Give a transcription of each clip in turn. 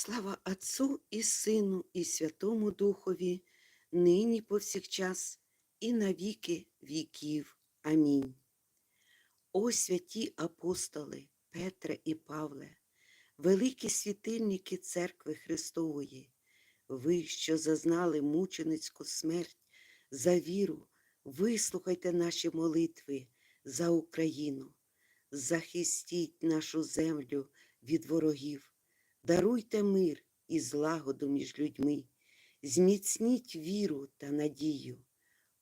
Слава Отцу і Сину, і Святому Духові, нині повсякчас, і на віки віків. Амінь. О святі апостоли Петре і Павле, великі світильники Церкви Христової, ви, що зазнали мученицьку смерть за віру, вислухайте наші молитви за Україну, захистіть нашу землю від ворогів. Даруйте мир і злагоду між людьми, зміцніть віру та надію.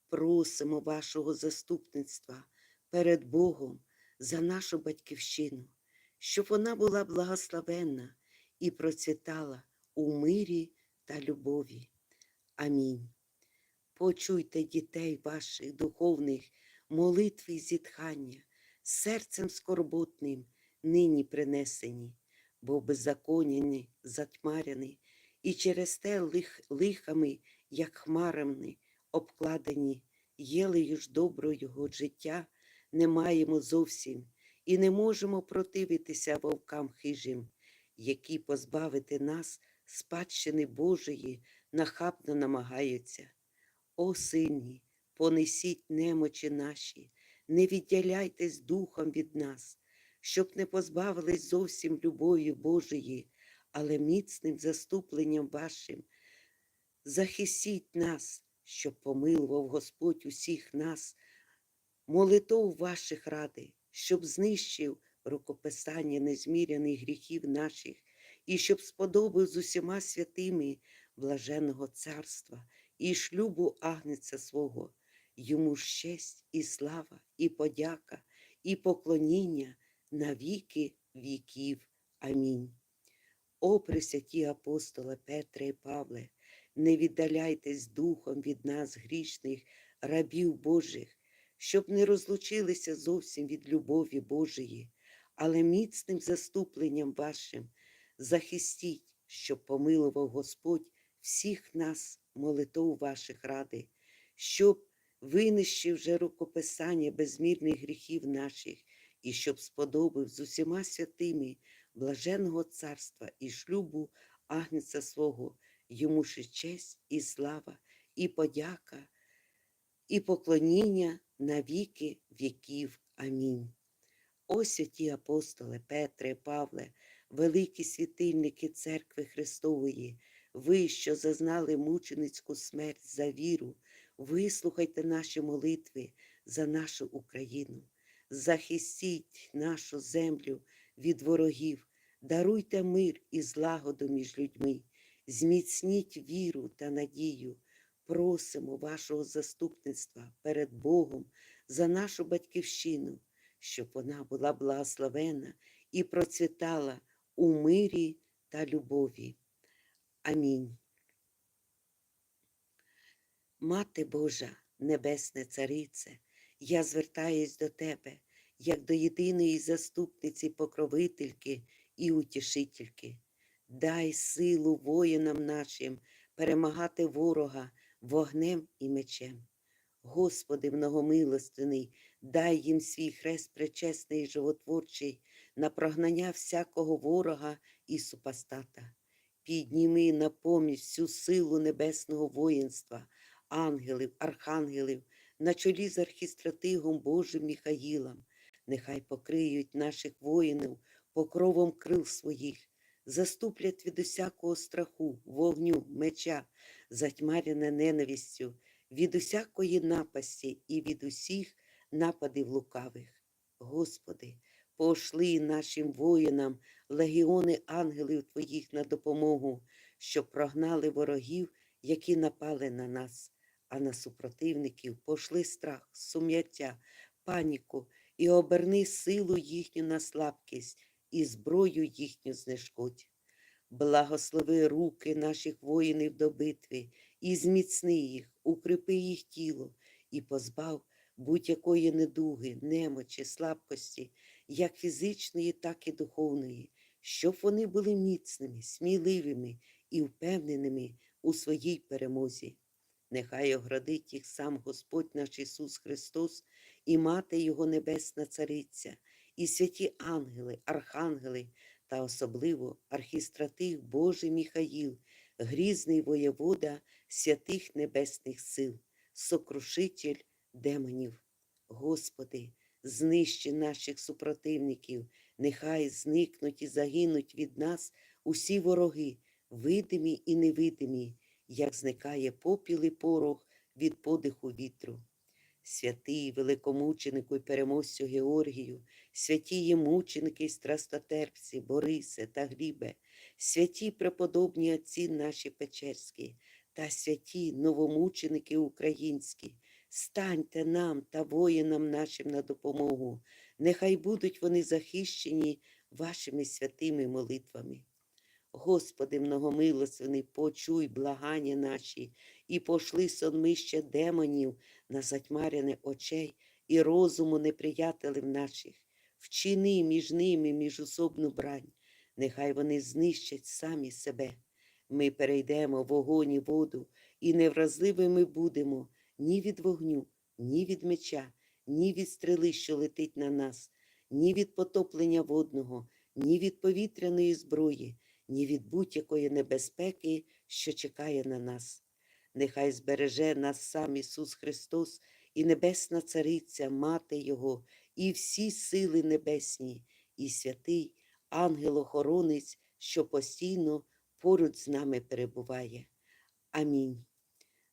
Просимо вашого заступництва перед Богом за нашу батьківщину, щоб вона була благословенна і процвітала у мирі та любові. Амінь. Почуйте дітей ваших духовних, молитви і зітхання, серцем скорботним нині принесені бо беззаконні, затьмаряні, і через те лих, лихами, як хмарами, обкладені, єлею ж доброго життя не маємо зовсім і не можемо противитися вовкам хижим, які позбавити нас спадщини Божої нахабно намагаються. О сильні, понесіть немочі наші, не відділяйтесь духом від нас щоб не позбавились зовсім любові Божої, але міцним заступленням вашим. Захистіть нас, щоб помилував Господь усіх нас, молитов ваших ради, щоб знищив рукописання незміряних гріхів наших, і щоб сподобав з усіма святими блаженого царства і шлюбу агнеця свого, йому ж честь і слава, і подяка, і поклоніння на віки віків. Амінь. О пресвяті апостоли Петре і Павле, не віддаляйтесь духом від нас, грішних, рабів Божих, щоб не розлучилися зовсім від любові Божої, але міцним заступленням вашим захистіть, щоб помилував Господь всіх нас, молитов ваших ради, щоб винищив вже рукописання безмірних гріхів наших і щоб сподобав з усіма святими блаженного царства і шлюбу агнця свого, йому ж честь і слава, і подяка, і поклоніння на віки віків. Амінь. О святі апостоли Петре, Павле, великі світильники Церкви Христової, ви, що зазнали мученицьку смерть за віру, вислухайте наші молитви за нашу Україну захистіть нашу землю від ворогів, даруйте мир і злагоду між людьми, зміцніть віру та надію, просимо вашого заступництва перед Богом за нашу батьківщину, щоб вона була благословена і процвітала у мирі та любові. Амінь. Мати Божа, Небесне Царице, я звертаюсь до тебе, як до єдиної заступниці, покровительки і утішительки. Дай силу воїнам нашим перемагати ворога вогнем і мечем. Господи, многомилостиний, дай їм свій хрест пречесний і животворчий на прогнання всякого ворога і супостата. Підніми на поміч всю силу небесного воїнства, ангелів, архангелів на чолі з архістратигом Божим Міхаїлом, нехай покриють наших воїнів покровом крил своїх, заступлять від усякого страху, вогню, меча, затьмаряне ненавистю, від усякої напасті і від усіх нападів лукавих. Господи, пошли нашим воїнам легіони ангелів Твоїх на допомогу, щоб прогнали ворогів, які напали на нас а на супротивників пошли страх, сум'яття, паніку і оберни силу їхню на слабкість і зброю їхню знешкодь. Благослови руки наших воїнів до битви і зміцни їх, укріпи їх тіло і позбав будь-якої недуги, немочі, слабкості, як фізичної, так і духовної, щоб вони були міцними, сміливими і впевненими у своїй перемозі. Нехай оградить їх сам Господь наш Ісус Христос і Мати Його Небесна Цариця, і святі ангели, архангели та особливо архістратих Божий Міхаїл, грізний воєвода святих небесних сил, сокрушитель демонів. Господи, знищи наших супротивників, нехай зникнуть і загинуть від нас усі вороги, видимі і невидимі, як зникає попіл і порох від подиху вітру. Святий великомученику і переможцю Георгію, святії мученики і страстотерпці, Борисе та Глібе, святі преподобні отці наші Печерські та святі новомученики українські, станьте нам та воїнам нашим на допомогу, нехай будуть вони захищені вашими святими молитвами. Господи, многомилостивний, почуй благання наші і пошли сонмище демонів на затьмарене очей і розуму неприятелів наших, вчини між ними міжособну брань, нехай вони знищать самі себе. Ми перейдемо вогонь і воду, і невразливими будемо ні від вогню, ні від меча, ні від стріли, що летить на нас, ні від потоплення водного, ні від повітряної зброї, ні від будь-якої небезпеки, що чекає на нас. Нехай збереже нас сам Ісус Христос і Небесна Цариця, Мати Його, і всі сили небесні, і святий ангел-охоронець, що постійно поруч з нами перебуває. Амінь.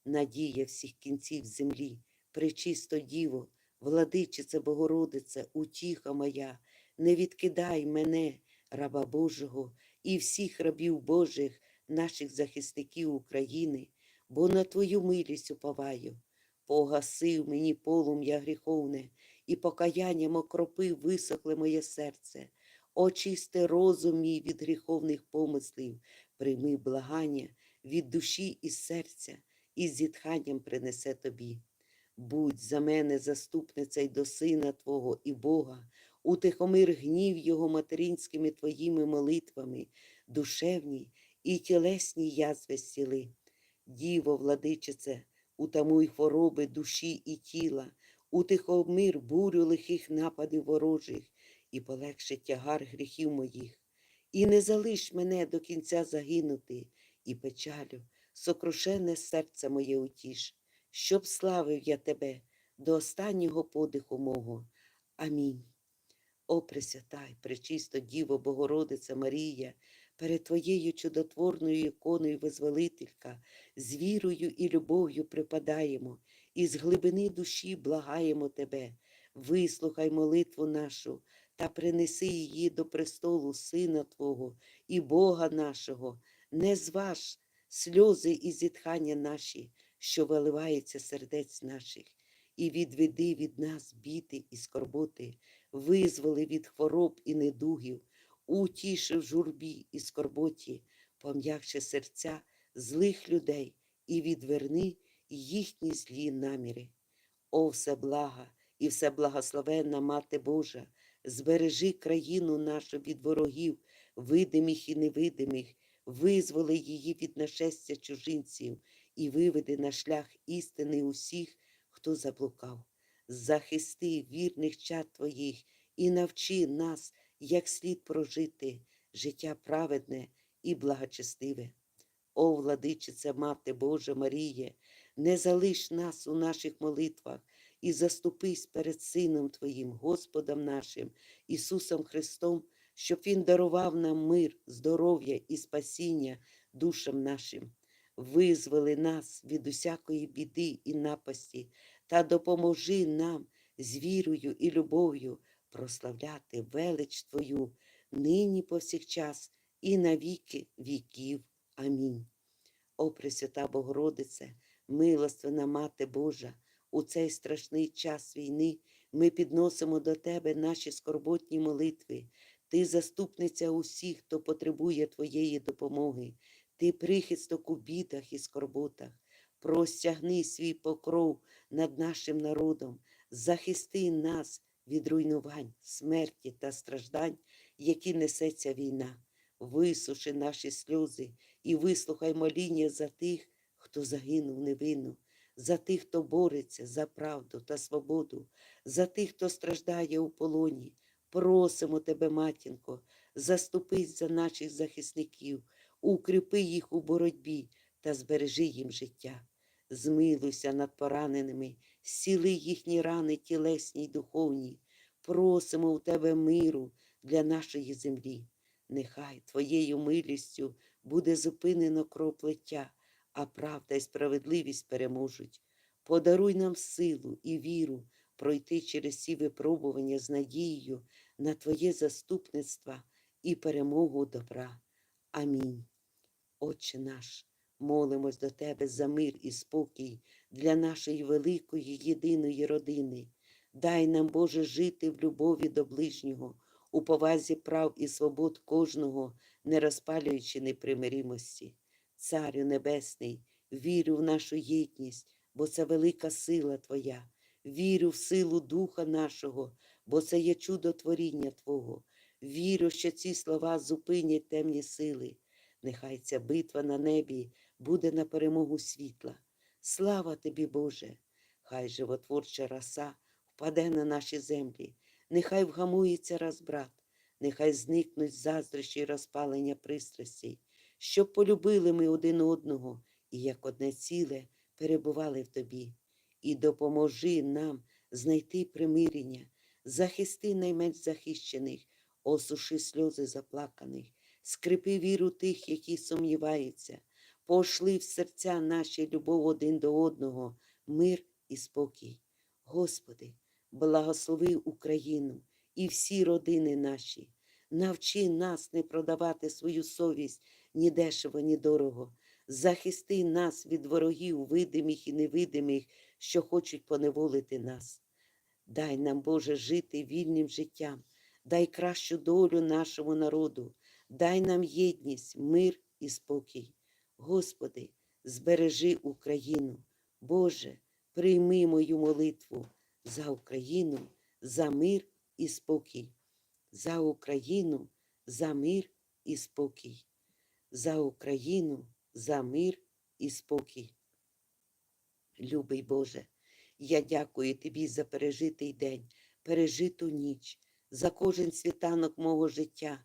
Надія всіх кінців землі, пречисто Діво, владичице Богородице, утіха моя, не відкидай мене, раба Божого, і всіх рабів Божих, наших захисників України, бо на Твою милість уповаю. Погасив мені полум'я гріховне, і покаянням окропив висохле моє серце. Очисти розум мій від гріховних помислів, прийми благання від душі і серця, і зітханням принесе тобі. Будь за мене заступниця й до Сина Твого і Бога, утихомир гнів Його материнськими Твоїми молитвами, душевні і тілесні язви зціли. Діво, владичице, утамуй хвороби душі і тіла, утихомир бурю лихих нападів ворожих і полегши тягар гріхів моїх. І не залиш мене до кінця загинути, і печалю, сокрушене серце моє утіш, щоб славив я тебе до останнього подиху мого. Амінь. О, Пресвятай, пречисто Діво Богородиця Марія, перед Твоєю чудотворною іконою Визволителька, з вірою і любов'ю припадаємо, і з глибини душі благаємо Тебе. Вислухай молитву нашу та принеси її до престолу Сина Твого і Бога нашого, не зваж сльози і зітхання наші, що виливаються сердець наших, і відведи від нас біди і скорботи, визволи від хвороб і недугів, утіши в журбі і скорботі, пом'якши серця злих людей і відверни їхні злі наміри. О, все блага і все благословенна Мати Божа, збережи країну нашу від ворогів, видимих і невидимих, визволи її від нашестя чужинців і виведи на шлях істини усіх, хто заблукав. Захисти вірних чад Твоїх і навчи нас, як слід прожити життя праведне і благочестиве. О, владичице, Мати Божа Маріє, не залиш нас у наших молитвах і заступись перед Сином Твоїм, Господом нашим, Ісусом Христом, щоб Він дарував нам мир, здоров'я і спасіння душам нашим. Визволи нас від усякої біди і напасті та допоможи нам з вірою і любов'ю прославляти велич Твою нині повсякчас і на віки віків. Амінь. О Пресвята Богородице, милостивна Мати Божа, у цей страшний час війни ми підносимо до Тебе наші скорботні молитви. Ти заступниця усіх, хто потребує Твоєї допомоги. Ти прихисток у бідах і скорботах. Простягни свій покров над нашим народом, захисти нас від руйнувань, смерті та страждань, які несеться війна. Висуши наші сльози і вислухай моління за тих, хто загинув невинно, за тих, хто бореться за правду та свободу, за тих, хто страждає у полоні. Просимо тебе, матінко, заступись за наших захисників, укріпи їх у боротьбі та збережи їм життя. Змилуйся над пораненими, зціли їхні рани тілесні й духовні. Просимо у тебе миру для нашої землі. Нехай твоєю милістю буде зупинено кроплеття, а правда й справедливість переможуть. Подаруй нам силу і віру пройти через ці випробування з надією на Твоє заступництво і перемогу добра. Амінь. Отче наш, молимось до Тебе за мир і спокій для нашої великої єдиної родини. Дай нам, Боже, жити в любові до ближнього, у повазі прав і свобод кожного, не розпалюючи непримиримості. Царю Небесний, вірю в нашу єдність, бо це велика сила Твоя. Вірю в силу Духа нашого, бо це є чудо творіння Твого. Вірю, що ці слова зупинять темні сили. Нехай ця битва на небі буде на перемогу світла. Слава тобі, Боже! Хай животворча роса впаде на наші землі, нехай вгамується розбрат, нехай зникнуть заздрощі й розпалення пристрастей, щоб полюбили ми один одного і як одне ціле перебували в тобі. І допоможи нам знайти примирення, захисти найменш захищених, осуши сльози заплаканих, скрипи віру тих, які сумніваються, пошли в серця наші любов один до одного, мир і спокій. Господи, благослови Україну і всі родини наші. Навчи нас не продавати свою совість ні дешево, ні дорого. Захисти нас від ворогів, видимих і невидимих, що хочуть поневолити нас. Дай нам, Боже, жити вільним життям, дай кращу долю нашому народу, дай нам єдність, мир і спокій. Господи, збережи Україну. Боже, прийми мою молитву за Україну, за мир і спокій, за Україну, за мир і спокій, за Україну, за мир і спокій. Любий Боже, я дякую Тобі за пережитий день, пережиту ніч, за кожен світанок мого життя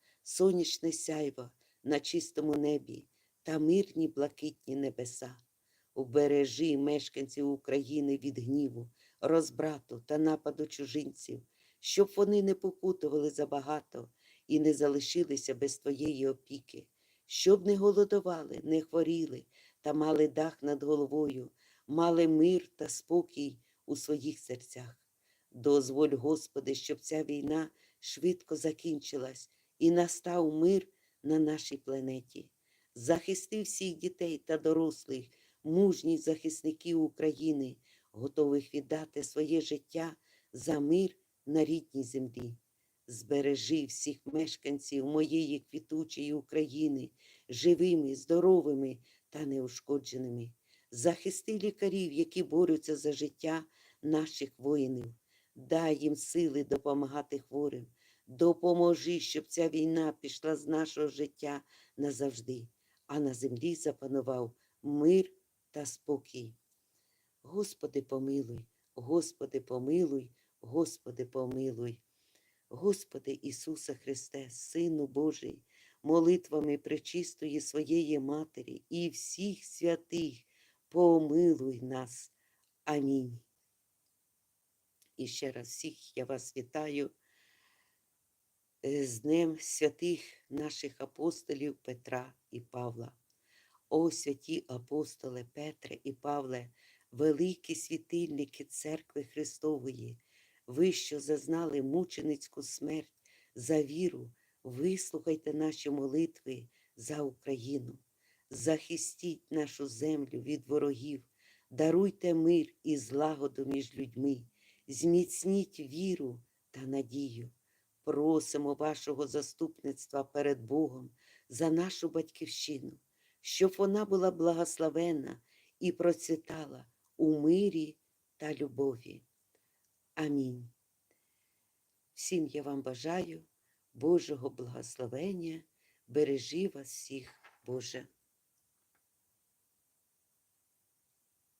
сонячне сяйво на чистому небі та мирні блакитні небеса. Убережи мешканців України від гніву, розбрату та нападу чужинців, щоб вони не покутували забагато і не залишилися без твоєї опіки, щоб не голодували, не хворіли та мали дах над головою, мали мир та спокій у своїх серцях. Дозволь, Господи, щоб ця війна швидко закінчилась і настав мир на нашій планеті. Захисти всіх дітей та дорослих, мужніх захисників України, готових віддати своє життя за мир на рідній землі. Збережи всіх мешканців моєї квітучої України живими, здоровими та неушкодженими. Захисти лікарів, які борються за життя наших воїнів. Дай їм сили допомагати хворим. Допоможи, щоб ця війна пішла з нашого життя назавжди, а на землі запанував мир та спокій. Господи, помилуй, Господи, помилуй, Господи, помилуй. Господи Ісусе Христе, Сину Божий, молитвами пречистої своєї Матері і всіх святих, помилуй нас. Амінь. І ще раз всіх я вас вітаю з Днем святих наших апостолів Петра і Павла. О святі апостоли Петре і Павле, великі світильники Церкви Христової, ви, що зазнали мученицьку смерть за віру, вислухайте наші молитви за Україну, захистіть нашу землю від ворогів, даруйте мир і злагоду між людьми, зміцніть віру та надію. Просимо вашого заступництва перед Богом за нашу батьківщину, щоб вона була благословенна і процвітала у мирі та любові. Амінь. Всім я вам бажаю Божого благословення, бережи вас всіх, Боже.